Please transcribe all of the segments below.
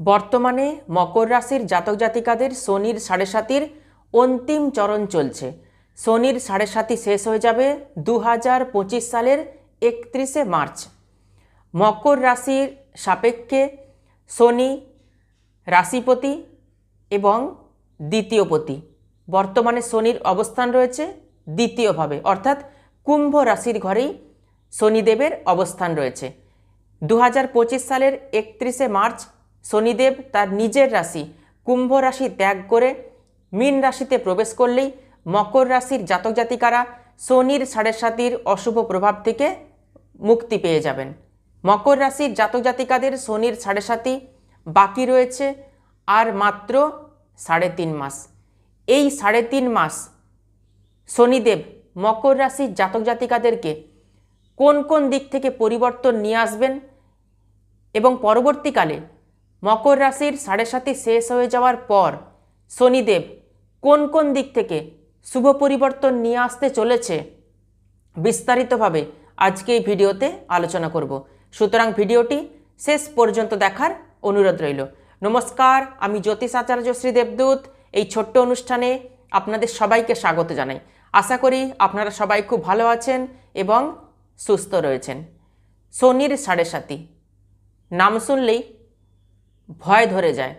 বর্তমানে মকর রাশির জাতক জাতিকাদের শনির সাড়ে সাতির অন্তিম চরণ চলছে। শনির সাড়ে সাতি শেষ হয়ে যাবে দু হাজার পঁচিশ সালের একত্রিশে মার্চ। মকর রাশির সাপেক্ষে শনি রাশিপতি এবং দ্বিতীয়পতি। বর্তমানে শনির অবস্থান রয়েছে দ্বিতীয়ভাবে, অর্থাৎ কুম্ভ রাশির ঘরেই শনিদেবের অবস্থান রয়েছে। দু হাজার পঁচিশ সালের একত্রিশে মার্চ শনিদেব তার নিজের রাশি কুম্ভ রাশি ত্যাগ করে মীন রাশিতে প্রবেশ করলেই মকর রাশির জাতক জাতিকারা শনির সাড়ে সাতির অশুভ প্রভাব থেকে মুক্তি পেয়ে যাবেন। মকর রাশির জাতক জাতিকাদের শনির সাড়ে সাতি বাকি রয়েছে আর মাত্র সাড়ে তিন মাস। এই সাড়ে তিন মাস শনিদেব মকর রাশির জাতক জাতিকাদেরকে কোন কোন দিক থেকে পরিবর্তন নিয়ে আসবেন এবং পরবর্তীকালে মকর রাশির সাড়ে সাতি শেষ হয়ে যাওয়ার পর শনিদেব কোন কোন দিক থেকে শুভ পরিবর্তন নিয়ে আসতে চলেছে বিস্তারিতভাবে আজকে এই ভিডিওতে আলোচনা করব। সুতরাং ভিডিওটি শেষ পর্যন্ত দেখার অনুরোধ রইল। নমস্কার, আমি জ্যোতিষ আচার্য শ্রী দেবদূত। এই ছোট্ট অনুষ্ঠানে আপনাদের সবাইকে স্বাগত জানাই। আশা করি আপনারা সবাই খুব ভালো আছেন এবং সুস্থ রয়েছেন। শনির সাড়ে সাতি। নাম শুনলেই ভয় ধরে যায়।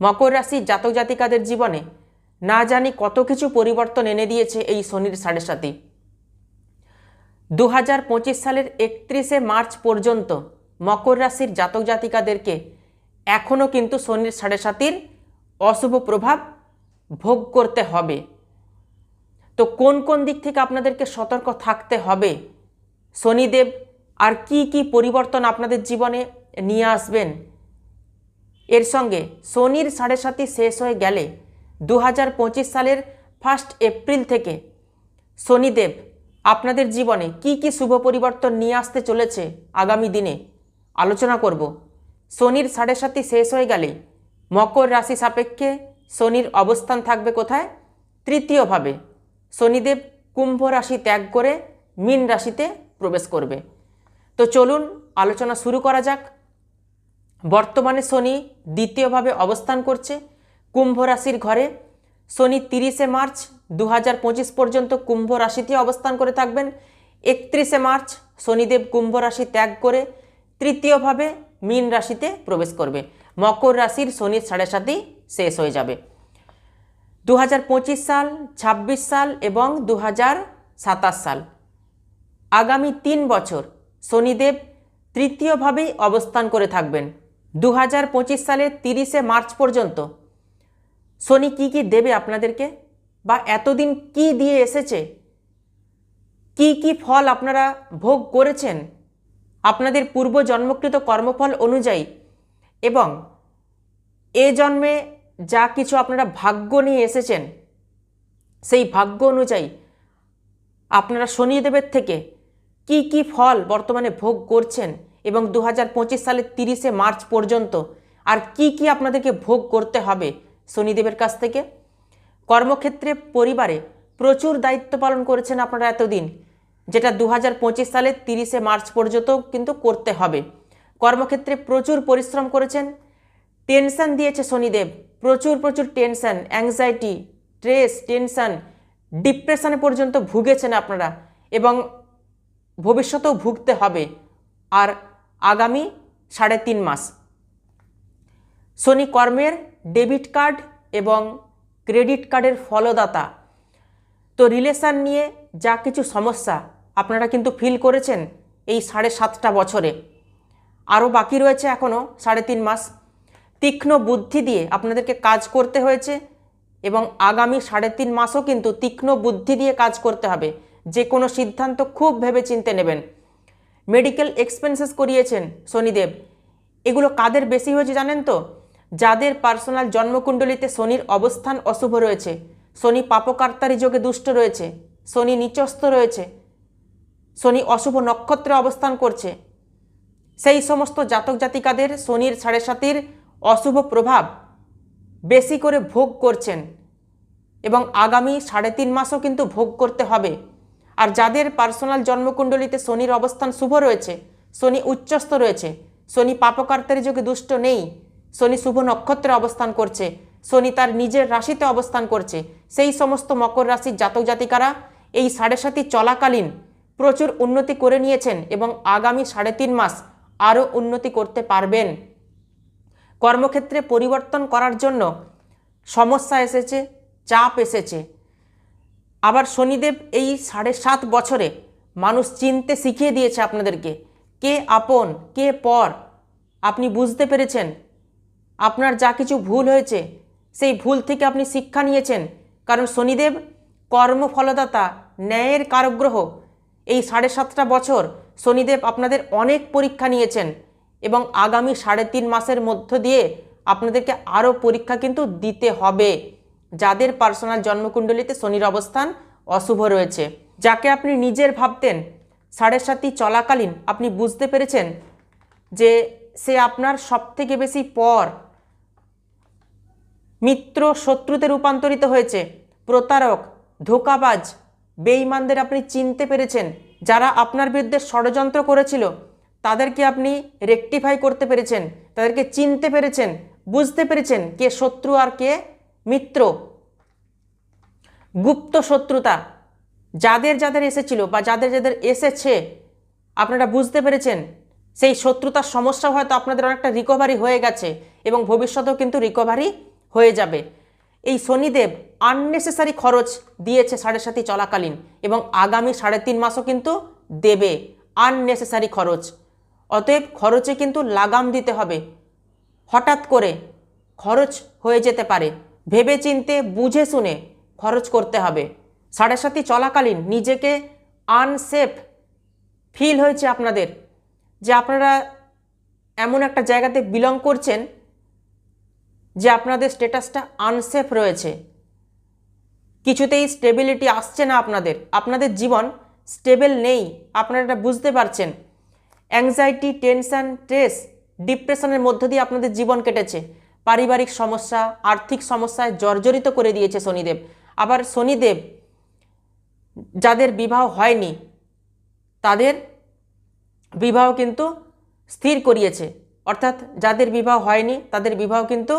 মকর রাশির জাতক জাতিকাদের জীবনে না জানি কত কিছু পরিবর্তন এনে দিয়েছে এই শনির সাড়ে সাতি। দু সালের একত্রিশে মার্চ পর্যন্ত মকর রাশির জাতক জাতিকাদেরকে এখনও কিন্তু শনির সাড়ে সাতির অশুভ প্রভাব ভোগ করতে হবে। তো কোন কোন দিক থেকে আপনাদেরকে সতর্ক থাকতে হবে? শনিদেব আর কি কি পরিবর্তন আপনাদের জীবনে নিয়ে আসবেন? এর সঙ্গে শনির সাড়ে সাতি শেষ হয়ে গেলে দু হাজার পঁচিশ সালের ফার্স্ট এপ্রিল থেকে শনিদেব, আপনাদের জীবনে কি কি শুভ পরিবর্তন নিয়ে আসতে চলেছে আগামী দিনে? আলোচনা করব। শনির সাড়ে সাতি শেষ হয়ে গেলে মকর রাশি সাপেক্ষে শনির অবস্থান থাকবে কোথায়? তৃতীয়ভাবে, শনিদেব কুম্ভ রাশি ত্যাগ করে মীন রাশিতে প্রবেশ করবে। তো চলুন, আলোচনা শুরু করা যাক। বর্তমানে শনি দ্বিতীয়ভাবে অবস্থান করছে। কুম্ভ রাশির ঘরে শনি তিরিশে মার্চ দু হাজার পঁচিশ পর্যন্ত কুম্ভ রাশিতে অবস্থান করে থাকবেন। একত্রিশে মার্চ শনিদেব কুম্ভ রাশি ত্যাগ করে তৃতীয়ভাবে মীন রাশিতে প্রবেশ করবে। মকর রাশির শনির সাড়ে সাতই শেষ হয়ে যাবে। দু হাজার পঁচিশ সাল ২৬ সাল এবং দু হাজার সাতাশ সাল। আগামী তিন বছর শনিদেব তৃতীয়ভাবেই অবস্থান করে থাকবেন। দু হাজার পঁচিশ সালের তিরিশে মার্চ পর্যন্ত। শনি কি কি দেবে আপনাদেরকে? বা এতদিন কি দিয়ে এসেছে? কি কি ফল আপনারা ভোগ করেছেন? আপনাদের পূর্ব জন্মকৃত কর্মফল অনুযায়ী। এবং এ জন্মে যা কিছু আপনারা ভাগ্য নিয়ে এসেছেন, সেই ভাগ্য অনুযায়ী আপনারা শনিদেবের থেকে কি কি ফল বর্তমানে ভোগ করছেন এবং দু হাজার পঁচিশ সালের তিরিশে মার্চ পর্যন্ত আর কি কি আপনাদেরকে ভোগ করতে হবে শনিদেবের কাছ থেকে? কর্মক্ষেত্রে পরিবারে প্রচুর দায়িত্ব পালন করেছেন আপনারা এতদিন, যেটা দু হাজার পঁচিশ সালের তিরিশে মার্চ পর্যন্ত কিন্তু করতে হবে। কর্মক্ষেত্রে প্রচুর পরিশ্রম করেছেন, টেনশন দিয়েছে শনিদেব, প্রচুর প্রচুর টেনশন অ্যাংজাইটি স্ট্রেস টেনশন ডিপ্রেশনে পর্যন্ত ভুগেছেন আপনারা এবং ভবিষ্যতেও ভুগতে হবে। আর আগামী সাড়ে তিন মাস। শনি কর্মের ডেবিট কার্ড এবং ক্রেডিট কার্ডের ফলদাতা। তো রিলেশান নিয়ে যা কিছু সমস্যা আপনারা কিন্তু ফিল করেছেন এই সাড়ে সাতটা বছরে। আরও বাকি রয়েছে এখনও সাড়ে তিন মাস। তীক্ষ্ণ বুদ্ধি দিয়ে আপনাদেরকে কাজ করতে হয়েছে এবং আগামী সাড়ে তিন মাসও কিন্তু তীক্ষ্ণ বুদ্ধি দিয়ে কাজ করতে হবে। যে কোনো সিদ্ধান্ত খুব ভেবে চিনতে নেবেন। মেডিকেল এক্সপেন্সেস করিয়েছেন শনিদেব। এগুলো কাদের বেশি হয়েছে জানেন তো? যাদের পার্সোনাল জন্মকুণ্ডলিতে শনির অবস্থান অশুভ রয়েছে, শনি পাপকার্তারি যোগে দুষ্ট রয়েছে, শনি নিচস্থ রয়েছে, শনি অশুভ নক্ষত্রে অবস্থান করছে। সেই সমস্ত জাতক জাতিকাদের শনির সাড়ে সাতির অশুভ প্রভাব বেশি করে ভোগ করছেন এবং আগামী সাড়ে তিন মাসও কিন্তু ভোগ করতে হবে। আর যাদের পার্সোনাল জন্মকুণ্ডলিতে শনির অবস্থান শুভ রয়েছে, শনি উচ্চস্থ রয়েছে, শনি পাপকার্তারি যোগে দুষ্ট নেই, শনি শুভ নক্ষত্রে অবস্থান করছে, শনি তার নিজের রাশিতে অবস্থান করছে, সেই সমস্ত মকর রাশির জাতক জাতিকারা এই সাড়ে সাতি চলাকালীন প্রচুর উন্নতি করে নিয়েছেন এবং আগামী সাড়ে তিন মাস আরও উন্নতি করতে পারবেন। কর্মক্ষেত্রে পরিবর্তন করার জন্য সমস্যা এসেছে, চাপ এসেছে আবার শনিদেব এই সাড়ে সাত বছরে মানুষ চিনতে শিখিয়ে দিয়েছে আপনাদেরকে। কে আপন, কে পর? আপনি বুঝতে পেরেছেন? আপনার যা কিছু ভুল হয়েছে, সেই ভুল থেকে আপনি শিক্ষা নিয়েছেন। কারণ শনিদেব কর্মফলদাতা, ন্যায়ের কারগ্রহ। এই সাড়ে সাতটা বছর শনিদেব আপনাদের অনেক পরীক্ষা নিয়েছেন এবং আগামী সাড়ে তিন মাসের মধ্য দিয়ে আপনাদেরকে আরও পরীক্ষা কিন্তু দিতে হবে। যাদের পার্সোনাল জন্মকুণ্ডলিতে শনির অবস্থান অশুভ রয়েছে। যাকে আপনি নিজের ভাবতেন সাড়ে সাতটি চলাকালীন, আপনি বুঝতে পেরেছেন যে সে আপনার সবথেকে বেশি পর মিত্র শত্রুতে রূপান্তরিত হয়েছে। প্রতারক, ধোকাবাজ, বেঈমানদের আপনি চিনতে পেরেছেন। যারা আপনার বিরুদ্ধে ষড়যন্ত্র করেছিল, তাদেরকে আপনি রেকটিফাই করতে পেরেছেন, তাদেরকে চিনতে পেরেছেন, বুঝতে পেরেছেন কে শত্রু আর কে মিত্র, গুপ্ত শত্রুতা, যাদের যাদের এসেছিল বা যাদের যাদের এসেছে, আপনারা বুঝতে পেরেছেন, সেই শত্রুতার সমস্যা হয়তো আপনাদের অনেকটা রিকভারি হয়ে গেছে এবং ভবিষ্যতেও কিন্তু রিকভারি হয়ে যাবে। এই শনিদেব আননেসেসারি খরচ দিয়েছে সাড়ে সাথী চলাকালীন এবং আগামী সাড়ে তিন মাসও কিন্তু দেবে আননেসেসারি খরচ। অতএব খরচে কিন্তু লাগাম দিতে হবে। হঠাৎ করে খরচ হয়ে যেতে পারে। ভেবে চিনতে বুঝে শুনে খরচ করতে হবে। সাড়ে সাথী চলাকালীন নিজেকে আনসেফ ফিল হয়েছে আপনাদের, যে আপনারা এমন একটা জায়গাতে বিলং করছেন, যে আপনাদের স্টেটাসটা আনসেফ রয়েছে। কিছুতেই স্টেবিলিটি আসছে না আপনাদের। আপনাদের জীবন স্টেবল নেই। আপনারা এটা বুঝতে পারছেন। অ্যাংজাইটি টেনশন স্ট্রেস ডিপ্রেশনের মধ্য দিয়ে আপনাদের জীবন কেটেছে। পারিবারিক সমস্যা, আর্থিক সমস্যায় জর্জরিত করে দিয়েছে শনিদেব। আবার শনিদেব যাদের বিবাহ হয়নি, তাদের বিবাহ কিন্তু স্থির করিয়েছে। অর্থাৎ যাদের বিবাহ হয়নি, তাদের বিবাহ কিন্তু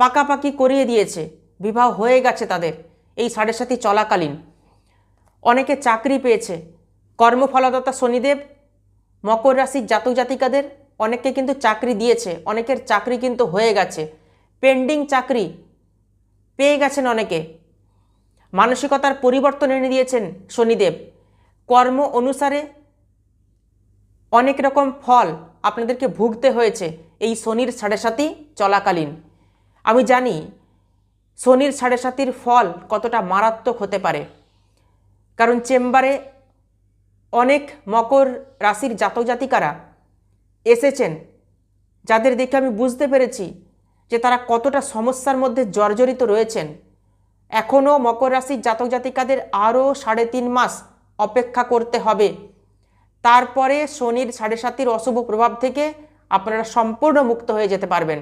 পাকাপাকি করিয়ে দিয়েছে। বিবাহ হয়ে গেছে তাদের এই সাড়ে সাথী চলাকালীন। অনেকে চাকরি পেয়েছে। কর্মফলদাতা শনিদেব, মকর রাশির জাতক জাতিকাদের অনেককে কিন্তু চাকরি দিয়েছে, অনেকের চাকরি কিন্তু হয়ে গেছে, পেন্ডিং চাকরি পেয়ে গেছেন অনেকে। মানসিকতার পরিবর্তন এনে দিয়েছেন শনিদেব। কর্ম অনুসারে অনেক রকম ফল আপনাদেরকে ভুগতে হয়েছে এই শনির সাড়ে সাথী চলাকালীন। আমি জানি শনির সাড়ে সাতির ফল কতটা মারাত্মক হতে পারে, কারণ চেম্বারে অনেক মকর রাশির জাতক জাতিকারা এসেছেন, যাদের দেখে আমি বুঝতে পেরেছি যে তারা কতটা সমস্যার মধ্যে জর্জরিত রয়েছেন। এখনও মকর রাশির জাতক জাতিকাদের আরও সাড়ে তিন মাস অপেক্ষা করতে হবে। তারপরে শনির সাড়ে সাতির অশুভ প্রভাব থেকে আপনারা সম্পূর্ণ মুক্ত হয়ে যেতে পারবেন।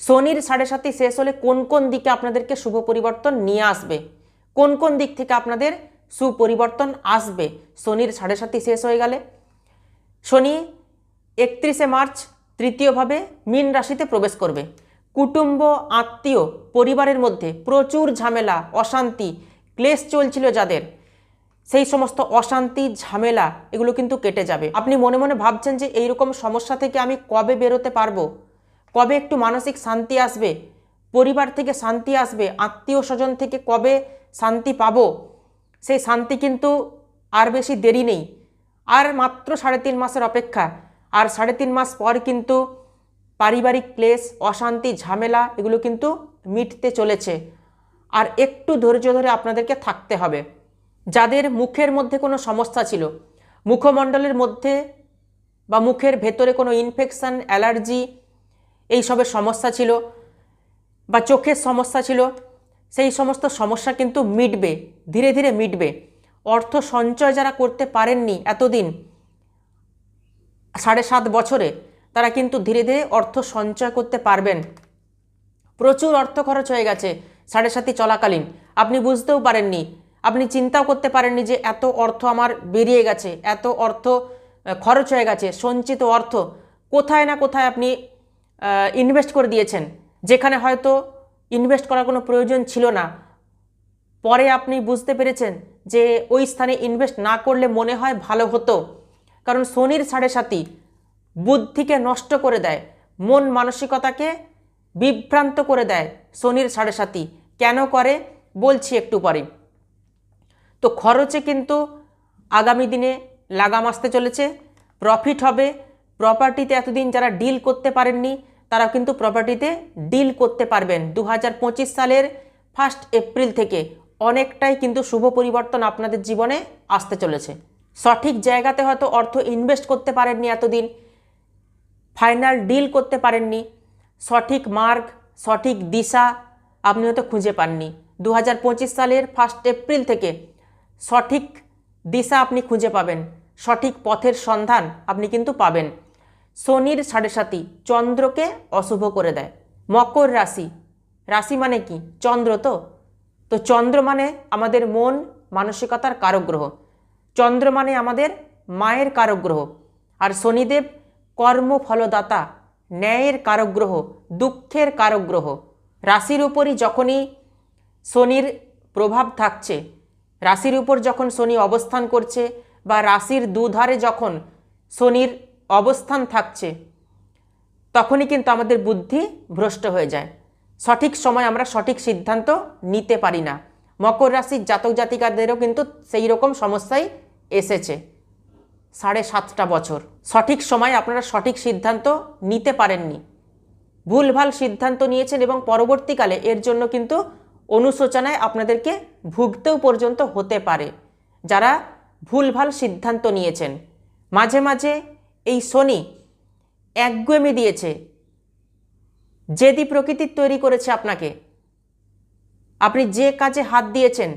শনির সাড়ে সাতি শেষ হলে কোন কোন দিকে আপনাদেরকে শুভ পরিবর্তন নিয়ে আসবে? কোন কোন দিক থেকে আপনাদের সুপরিবর্তন আসবে? শনির সাড়ে সাতি শেষ হয়ে গেলে। শনি একত্রিশে মার্চ তৃতীয়ভাবে মীন রাশিতে প্রবেশ করবে। কুটুম্ব, আত্মীয়, পরিবারের মধ্যে প্রচুর ঝামেলা, অশান্তি, ক্লেশ চলছিল যাদের। সেই সমস্ত অশান্তি, ঝামেলা, এগুলো কিন্তু কেটে যাবে। আপনি মনে মনে ভাবছেন যে এইরকম সমস্যা থেকে আমি কবে বেরোতে পারব? কবে একটু মানসিক শান্তি আসবে? পরিবার থেকে শান্তি আসবে? আত্মীয় স্বজন থেকে কবে শান্তি পাবো? সেই শান্তি কিন্তু আর বেশি দেরি নেই। আর মাত্র সাড়ে তিন মাসের অপেক্ষা। আর সাড়ে তিন মাস পর কিন্তু পারিবারিক ক্লেশ, অশান্তি, ঝামেলা এগুলো কিন্তু মিটতে চলেছে। আর একটু ধৈর্য ধরে আপনাদেরকে থাকতে হবে। যাদের মুখের মধ্যে কোনো সমস্যা ছিল, মুখমণ্ডলের মধ্যে বা মুখের ভেতরে কোনো ইনফেকশান অ্যালার্জি এইসবের সমস্যা ছিল বা চোখের সমস্যা ছিল, সেই সমস্ত সমস্যা কিন্তু মিটবে, ধীরে ধীরে মিটবে। অর্থ সঞ্চয় যারা করতে পারেননি এতদিন সাড়ে সাত বছরে তারা কিন্তু ধীরে ধীরে অর্থ সঞ্চয় করতে পারবেন। প্রচুর অর্থ খরচ হয়ে গেছে সাড়ে সাতই চলাকালীন। আপনি বুঝতেও পারেননি, আপনি চিন্তাও করতে পারেননি যে এত অর্থ আমার বেরিয়ে গেছে, এত অর্থ খরচ হয়ে গেছে, সঞ্চিত অর্থ কোথায় না কোথায় আপনি ইনভেস্ট করে দিয়েছেন, যেখানে হয়তো ইনভেস্ট করার কোনো প্রয়োজন ছিল না। পরে আপনি বুঝতে পেরেছেন যে ওই স্থানে ইনভেস্ট না করলে মনে হয় ভালো হতো। কারণ শনির সাড়ে সাতি বুদ্ধিকে নষ্ট করে দেয়, মন মানসিকতাকে বিভ্রান্ত করে দেয় শনির সাড়ে সাতি কেন করে? বলছি একটু পরে। তো খরচে কিন্তু আগামী দিনে লাগাম আসতে চলেছে প্রফিট হবে। প্রপার্টিতে এতদিন যারা ডিল করতে পারেননি তারা কিন্তু প্রপার্টিতে ডিল করতে পারবেন। দু হাজার পঁচিশ সালের ফার্স্ট এপ্রিল থেকে অনেকটাই কিন্তু শুভ পরিবর্তন আপনাদের জীবনে আসতে চলেছে। সঠিক জায়গাতে হয়তো অর্থ ইনভেস্ট করতে পারেননি এতদিন ফাইনাল ডিল করতে পারেননি, সঠিক মার্গ সঠিক দিশা আপনি হয়তো খুঁজে পাননি। দু হাজার পঁচিশ সালের ফার্স্ট এপ্রিল থেকে সঠিক দিশা আপনি খুঁজে পাবেন, সঠিক পথের সন্ধান আপনি কিন্তু পাবেন। শনির সাড়ে সাতি চন্দ্রকে অশুভ করে দেয়। মকর রাশি রাশি মানে কি? চন্দ্র তো। তো চন্দ্র মানে আমাদের মন, মানসিকতার কারক গ্রহ চন্দ্র মানে আমাদের মায়ের কারক গ্রহ আর শনিদেব কর্মফলদাতা, ন্যায়ের কারক গ্রহ দুঃখের কারক গ্রহ রাশির উপরই যখনই শনির প্রভাব থাকছে, রাশির উপর যখন শনি অবস্থান করছে বা রাশির দুধারে যখন শনির অবস্থান থাকছে, তখনই কিন্তু আমাদের বুদ্ধি ভ্রষ্ট হয়ে যায়। সঠিক সময় আমরা সঠিক সিদ্ধান্ত নিতে পারি না। মকর রাশির জাতক জাতিকাদেরও কিন্তু সেই রকম সমস্যাই এসেছে। সাড়ে সাতটা বছর। সঠিক সময় আপনারা সঠিক সিদ্ধান্ত নিতে পারেননি। ভুলভাল সিদ্ধান্ত নিয়েছেন এবং পরবর্তীকালে এর জন্য কিন্তু অনুশোচনায় আপনাদেরকে ভুগতেও পর্যন্ত হতে পারে। যারা ভুলভাল সিদ্ধান্ত নিয়েছেন, মাঝে মাঝে এই শনি একগুয়েমি দিয়েছে, জেদি প্রকৃতির তৈরি করেছে আপনাকে। আপনি যে কাজে হাত দিয়েছেন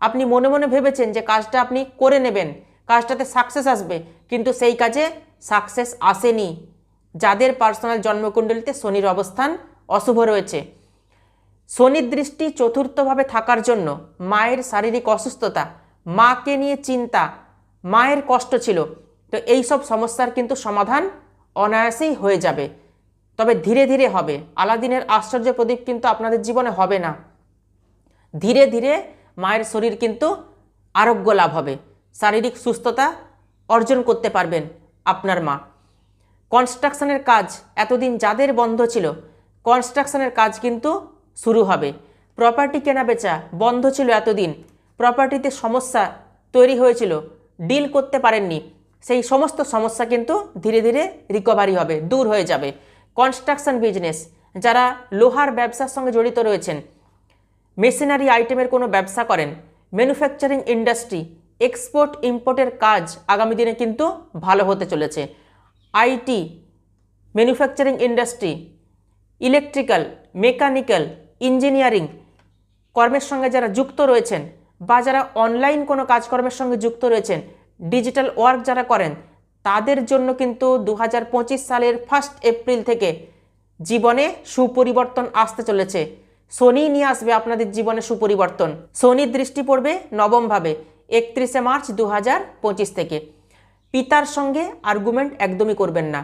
আপনি মনে মনে ভেবেছেন যে কাজটা আপনি করে নেবেন, কাজটাতে সাকসেস আসবে, কিন্তু সেই কাজে সাকসেস আসেনি। যাদের পার্সোনাল জন্মকুণ্ডলিতে শনির অবস্থান অশুভ রয়েছে। শনির দৃষ্টি চতুর্থভাবে থাকার জন্য মায়ের শারীরিক অসুস্থতা, মাকে নিয়ে চিন্তা, মায়ের কষ্ট ছিল। তো এই সব সমস্যার কিন্তু সমাধান অনায়াসেই হয়ে যাবে। তবে ধীরে ধীরে হবে। আলাদিনের আশ্চর্য প্রদীপ কিন্তু আপনাদের জীবনে হবে না। ধীরে ধীরে মায়ের শরীর কিন্তু আরোগ্য লাভ হবে। শারীরিক সুস্থতা অর্জন করতে পারবেন আপনার মা। কনস্ট্রাকশনের কাজ এতদিন যাদের বন্ধ ছিল, কনস্ট্রাকশনের কাজ কিন্তু শুরু হবে। প্রপার্টি কেনা বেচা বন্ধ ছিল এতদিন, প্রপার্টিতে সমস্যা তৈরি হয়েছিল, ডিল করতে পারেননি। সেই সমস্ত সমস্যা কিন্তু ধীরে ধীরে রিকভারি হবে, দূর হয়ে যাবে। কনস্ট্রাকশন বিজনেস, যারা লোহার ব্যবসার সঙ্গে জড়িত রয়েছেন মেশিনারি আইটেমের কোনো ব্যবসা করেন? ম্যানুফ্যাকচারিং ইন্ডাস্ট্রি, এক্সপোর্ট, ইম্পোর্টের কাজ আগামী দিনে কিন্তু ভালো হতে চলেছে। IT, manufacturing industry, electrical, mechanical, engineering কর্মের সঙ্গে যারা যুক্ত রয়েছেন বা যারা অনলাইন কোনো কাজকর্মের সঙ্গে যুক্ত রয়েছেন, ডিজিটাল ওয়ার্ক যারা করেন, তাদের জন্য কিন্তু দু হাজার পঁচিশ সালের ফার্স্ট এপ্রিল থেকে জীবনে সুপরিবর্তন আসতে চলেছে। শনি নিয়ে আসবে আপনাদের জীবনে সুপরিবর্তন। শনির দৃষ্টি পড়বে নবমভাবে, একত্রিশে মার্চ দু হাজার পঁচিশ থেকে। পিতার সঙ্গে আর্গুমেন্ট একদমই করবেন না।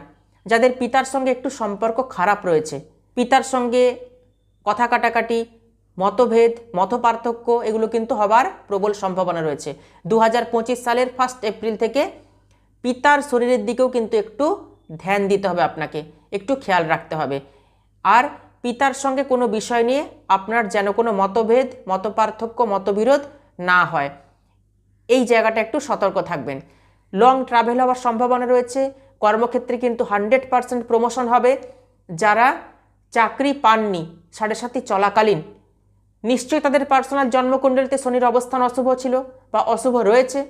যাদের পিতার সঙ্গে একটু সম্পর্ক খারাপ রয়েছে, পিতার সঙ্গে কথা কাটাকাটি, মতভেদ, মতপার্থক্য, এগুলো কিন্তু হবার প্রবল সম্ভাবনা রয়েছে। দু হাজার পঁচিশ সালের ফার্স্ট এপ্রিল থেকে পিতার শরীরের দিকেও কিন্তু একটু ধ্যান দিতে হবে আপনাকে, একটু খেয়াল রাখতে হবে। আর পিতার সঙ্গে কোনো বিষয় নিয়ে আপনার যেন কোনো মতভেদ, মতপার্থক্য, মতবিরোধ না হয়। এই জায়গাটা একটু সতর্ক থাকবেন। লং ট্রাভেল হওয়ার সম্ভাবনা রয়েছে। কর্মক্ষেত্রে কিন্তু হান্ড্রেড পারসেন্ট প্রমোশন হবে। যারা চাকরি পাননি, সাড়ে সাথে চলাকালীন, নিশ্চয়ই তাদের পার্সোনাল জন্মকুণ্ডলিতে শনির অবস্থান অশুভ ছিল বা অশুভ রয়েছে।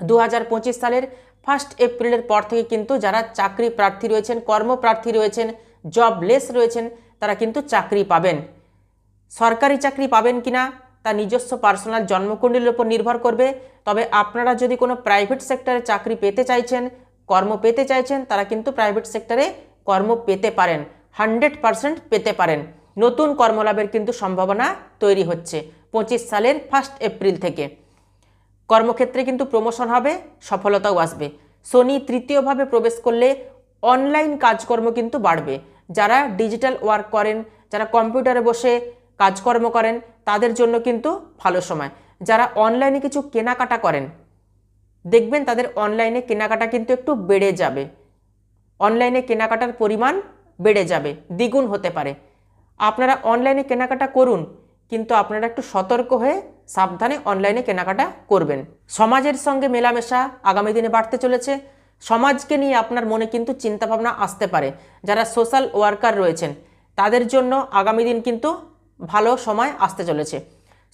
দু হাজার পঁচিশ সালের ফার্স্ট এপ্রিলের পর থেকে কিন্তু যারা চাকরি প্রার্থী রয়েছেন, কর্মপ্রার্থী রয়েছেন, জবলেস রয়েছেন তারা কিন্তু চাকরি পাবেন। সরকারি চাকরি পাবেন কিনা তা নিজস্ব পার্সোনাল জন্মকুণ্ডলীর উপর নির্ভর করবে। তবে আপনারা যদি কোনো প্রাইভেট সেক্টরে চাকরি পেতে চাইছেন, কর্ম পেতে চাইছেন, তারা কিন্তু প্রাইভেট সেক্টরে কর্ম পেতে পারেন, হান্ড্রেড পেতে পারেন। নতুন কর্মলাভের কিন্তু সম্ভাবনা তৈরি হচ্ছে পঁচিশ সালের ফার্স্ট এপ্রিল থেকে। কর্মক্ষেত্রে কিন্তু প্রমোশন হবে, সফলতাও আসবে। শনি তৃতীয়ভাবে প্রবেশ করলে অনলাইন কাজকর্ম কিন্তু বাড়বে। যারা ডিজিটাল ওয়ার্ক করেন, যারা কম্পিউটারে বসে কাজকর্ম করেন, তাদের জন্য কিন্তু ভালো সময়। যারা অনলাইনে কিছু কেনাকাটা করেন, দেখবেন তাদের অনলাইনে কেনাকাটা কিন্তু একটু বেড়ে যাবে। অনলাইনে কেনাকাটার পরিমাণ বেড়ে যাবে, দ্বিগুণ হতে পারে। আপনারা অনলাইনে কেনাকাটা করুন, কিন্তু আপনারা একটু সতর্ক হয়ে সাবধানে অনলাইনে কেনাকাটা করবেন। সমাজের সঙ্গে মেলামেশা আগামী দিনে বাড়তে চলেছে। সমাজকে নিয়ে আপনার মনে কিন্তু চিন্তাভাবনা আসতে পারে। যারা সোশ্যাল ওয়ার্কার রয়েছেন, তাদের জন্য আগামী দিন কিন্তু ভালো সময় আসতে চলেছে।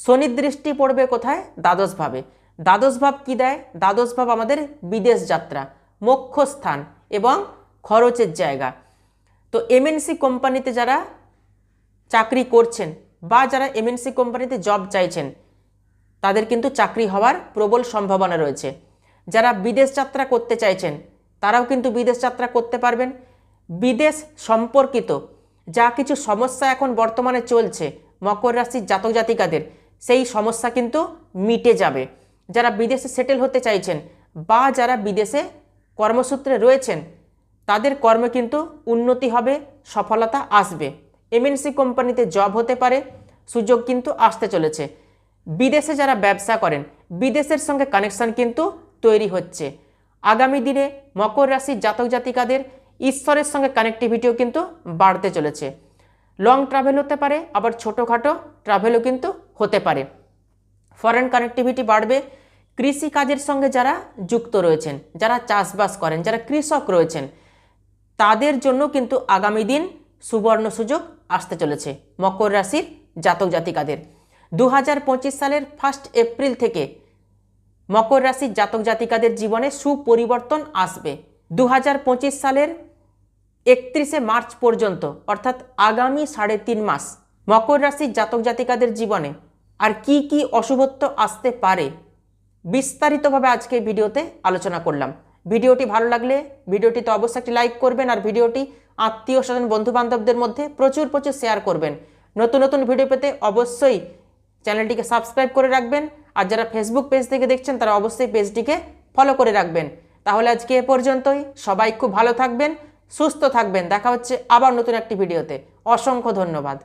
শনির দৃষ্টি পড়বে কোথায়? দ্বাদশ ভাবে। দ্বাদশ ভাব কী দেয়? দ্বাদশ ভাব আমাদের বিদেশ যাত্রা, মোক্ষ স্থান এবং খরচের জায়গা। তো এমএনসি কোম্পানিতে যারা চাকরি করছেন বা যারা এমএনসি কোম্পানিতে জব চাইছেন, তাদের কিন্তু চাকরি হওয়ার প্রবল সম্ভাবনা রয়েছে। যারা বিদেশ যাত্রা করতে চাইছেন, তারাও কিন্তু বিদেশ যাত্রা করতে পারবেন। বিদেশ সম্পর্কিত যা কিছু সমস্যা এখন বর্তমানে চলছে মকর রাশির জাতক জাতিকাদের, সেই সমস্যা কিন্তু মিটে যাবে। যারা বিদেশে সেটেল হতে চাইছেন বা যারা বিদেশে কর্মসূত্রে রয়েছেন, তাদের কর্মে কিন্তু উন্নতি হবে, সফলতা আসবে। এমএনসি কোম্পানিতে জব হতে পারে, সুযোগ কিন্তু আসতে চলেছে। বিদেশে যারা ব্যবসা করেন, বিদেশের সঙ্গে কানেকশন কিন্তু তৈরি হচ্ছে। আগামী দিনে মকর রাশির জাতক জাতিকাদের ঈশ্বরের সঙ্গে কানেক্টিভিটিও কিন্তু বাড়তে চলেছে। লং ট্রাভেল হতে পারে, আবার ছোটোখাটো ট্রাভেলও কিন্তু হতে পারে। ফরেন কানেক্টিভিটি বাড়বে, কৃষি কাজের সঙ্গে যারা যুক্ত রয়েছেন, যারা চাষবাস করেন, যারা কৃষক রয়েছেন, তাদের জন্য কিন্তু আগামী দিন সুবর্ণ সুযোগ আসতে চলেছে মকর রাশির জাতক জাতিকাদের। দু হাজার পঁচিশ সালের ফার্স্ট এপ্রিল থেকে মকর রাশির জাতক জাতিকাদের জীবনে সুপরিবর্তন আসবে। দু হাজার পঁচিশ সালের একত্রিশে মার্চ পর্যন্ত, অর্থাৎ আগামী সাড়ে তিন মাস, মকর রাশির জাতক জাতিকাদের জীবনে আর কি কি অশুভত্ব আসতে পারে বিস্তারিতভাবে আজকে ভিডিওতে আলোচনা করলাম। ভিডিওটি ভালো লাগলে ভিডিওটিতে অবশ্যই একটি লাইক করবেন আর ভিডিওটি আত্মীয় স্বজন বন্ধু বান্ধবদের মধ্যে প্রচুর প্রচুর শেয়ার করবেন। নতুন নতুন ভিডিও পেতে অবশ্যই চ্যানেলটিকে সাবস্ক্রাইব করে রাখবেন। আর যারা ফেসবুক পেজ থেকে দেখছেন, তারা অবশ্যই পেজটিকে ফলো করে রাখবেন। তাহলে আজকে এ পর্যন্তই। সবাই খুব ভালো থাকবেন, সুস্থ থাকবেন। দেখা হচ্ছে আবার নতুন একটি ভিডিওতে অসংখ্য ধন্যবাদ।